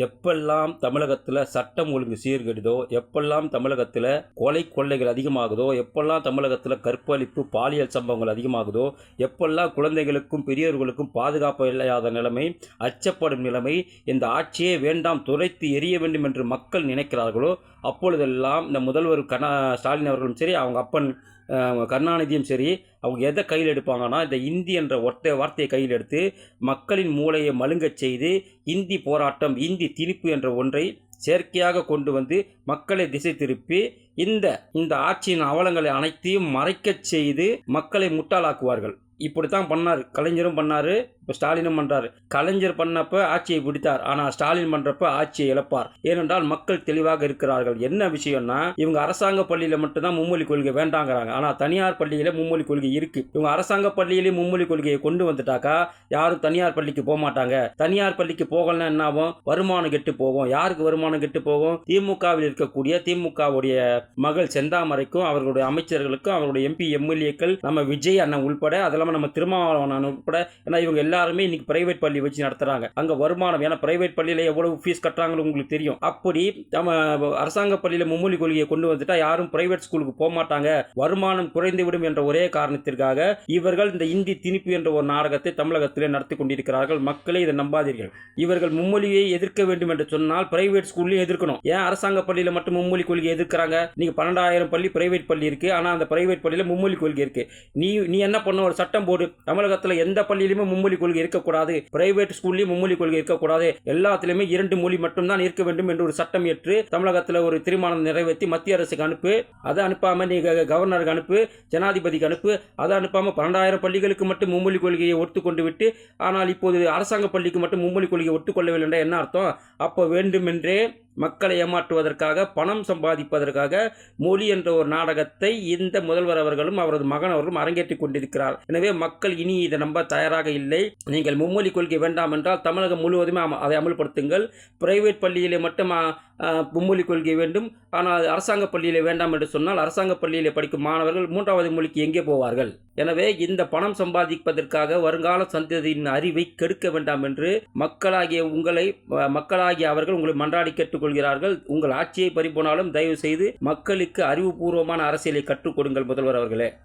எப்பெல்லாம் தமிழகத்தில் சட்டம் ஒழுங்கு சீர்கெடுதோ எப்பெல்லாம் தமிழகத்தில் கொலை கொள்ளைகள் அதிகமாகுதோ எப்பெல்லாம் தமிழகத்தில் கற்பழிப்பு பாலியல் சம்பவங்கள் அதிகமாகுதோ எப்பெல்லாம் குழந்தைகளுக்கும் பெரியவர்களுக்கும் பாதுகாப்பு இல்லாத நிலைமை அச்சப்படும் நிலைமை இந்த ஆட்சியே வேண்டாம் துரைத்து எரிய வேண்டும் என்று மக்கள் நினைக்கிறார்களோ அப்பொழுதெல்லாம் இந்த முதல்வர் கனா ஸ்டாலின் அவர்களும் சரி அவங்க அப்பன் கருணாநிதியும் சரி அவங்க எதை கையில் எடுப்பாங்கன்னா இந்த இந்தி என்ற ஒற்றை வார்த்தையை கையில் எடுத்து மக்களின் மூளையை மழுங்கச் செய்து இந்தி போராட்டம் இந்தி திணிப்பு என்ற ஒன்றை செயற்கையாக கொண்டு வந்து மக்களை திசை திருப்பி இந்த இந்த ஆட்சியின் அவலங்களை அனைத்தையும் மறைக்கச் செய்து மக்களை முட்டாளாக்குவார்கள். இப்படித்தான் பண்ணார். கலைஞரும் பண்ணார் இப்போ ஸ்டாலினும் பண்ணுறாரு கலைஞர் பண்ணப்போ ஆட்சியை பிடித்தார். ஆனால் ஸ்டாலின் பண்ணுறப்ப ஆட்சியை இழப்பார். ஏனென்றால் மக்கள் தெளிவாக இருக்கிறார்கள். என்ன விஷயம்னா இவங்க அரசாங்க பள்ளியில் மட்டும்தான் மும்மொழி கொள்கை வேண்டாங்கிறாங்க. ஆனால் தனியார் பள்ளியில் மும்மொழி கொள்கை இருக்குது இவங்க அரசாங்க பள்ளியிலேயே மும்மொழி கொள்கையை கொண்டு வந்துட்டாக்கா யாரும் தனியார் பள்ளிக்கு போக மாட்டாங்க தனியார் பள்ளிக்கு போகலன்னா என்ன ஆகும் வருமானம் கெட்டு போகும். யாருக்கு வருமானம் கெட்டு போகும்? திமுகவில் இருக்கக்கூடிய திமுகவுடைய மகள் செந்தாமரைக்கும் அவர்களுடைய அமைச்சர்களுக்கும் அவருடைய எம்பி எம்எல்ஏக்கள் நம்ம விஜய் அண்ணன் உள்பட அதெல்லாம் இல்லாமல் நம்ம திருமாவளவன் கூட ஏன்னா இவங்க எல்லாருமே இன்னைக்கு பிரைவேட் பள்ளி வச்சு நடத்துறாங்க. அங்கே வருமானம் ஏன்னா பிரைவேட் பள்ளியில் எவ்வளவு ஃபீஸ் கட்டுறாங்கன்னு உங்களுக்கு தெரியும். அப்படி நம்ம அரசாங்க பள்ளியில் மும்மொழி கொள்கையை கொண்டு வந்துட்டா யாரும் பிரைவேட் ஸ்கூலுக்கு போக மாட்டாங்க வருமானம் குறைந்துவிடும் என்ற ஒரே காரணத்திற்காக இவர்கள் இந்த இந்தி திணிப்பு என்ற ஒரு நாடகத்தை தமிழகத்திலே நடத்தி கொண்டிருக்கிறார்கள். மக்களே இதை நம்பாதீர்கள். இவர்கள் மும்மொழியை எதிர்க்க வேண்டும் என்று சொன்னால் பிரைவேட் ஸ்கூல்லையும் எதிர்க்கணும். ஏன் அரசாங்க பள்ளியில் மட்டும் மும்மொழி கொள்கையை எதிர்க்கிறாங்க? நீங்கள் பன்னெண்டாயிரம் பள்ளி பிரைவேட் பள்ளி இருக்குது ஆனால் அந்த பிரைவேட் பள்ளியில் மும்மொழி கொள்கை இருக்குது நீ நீ என்ன பண்ண? ஒரு சட்டம் போடு. தமிழகத்துல எந்த பள்ளியிலுமே மும்மொழி கொள்கை இருக்கக்கூடாது. பிரைவேட் ஸ்கூல்லயும் மும்மொழி கொள்கை இருக்கக்கூடாது. எல்லாத்திலுமே இரண்டு மொழி மட்டும்தான் இருக்க வேண்டும் என்று ஒரு சட்டம் ஏற்று தமிழகத்துல ஒரு தீர்மானம் நிறைவேற்றி மத்திய அரசுக்கு அனுப்பு அதை அனுப்பாம நீ க- கவர்னருக்கு அனுப்பு ஜனாதிபதிக்கு அனுப்பு அதை அனுப்பாம பன்னெண்டாயிரம் பள்ளிகளுக்கு மட்டும் மும்மொழி கொள்கையை ஒத்துக்கொண்டு விட்டு ஆனால் இப்போது அரசாங்க பள்ளிக்கு மட்டும் மும்மொழி கொள்கையை ஒத்துக்கொள்ளவில்லை என்றால் என்ன அர்த்தம்? அப்போ வேண்டுமென்றே மக்களை ஏமாற்றுவதற்காக பணம் சம்பாதிப்பதற்காக மொழி என்ற ஒரு நாடகத்தை இந்த முதல்வர் அவர்களும் அவரது மகன் அவர்களும் அரங்கேற்றிக் கொண்டிருக்கிறார். எனவே மக்கள் இனி இதை நம்ப தயாராக இல்லை. நீங்கள் மும்மொழி கொள்கை வேண்டாம் என்றால் தமிழகம் முழுவதுமே அதை அமல்படுத்துங்கள். பிரைவேட் பள்ளியிலே மட்டும் மும்மொழி கொள்கை வேண்டும். ஆனால் அரசாங்க பள்ளியில் வேண்டாம் என்று சொன்னால் அரசாங்க பள்ளியில் படிக்கும் மாணவர்கள் மூன்றாவது மொழிக்கு எங்கே போவார்கள்? எனவே இந்த பணம் சம்பாதிப்பதற்காக வருங்கால சந்ததியின் அறிவை கெடுக்க வேண்டாம் என்று மக்களாகிய உங்களை மக்களாகிய அவர்கள் உங்களை மன்றாடி கேட்டுக்கொள்கிறார்கள். உங்கள் ஆட்சியை பறிபோனாலும் தயவு செய்து மக்களுக்கு அறிவுபூர்வமான அரசியலை கற்றுக் கொடுங்கள் முதல்வர் அவர்களே.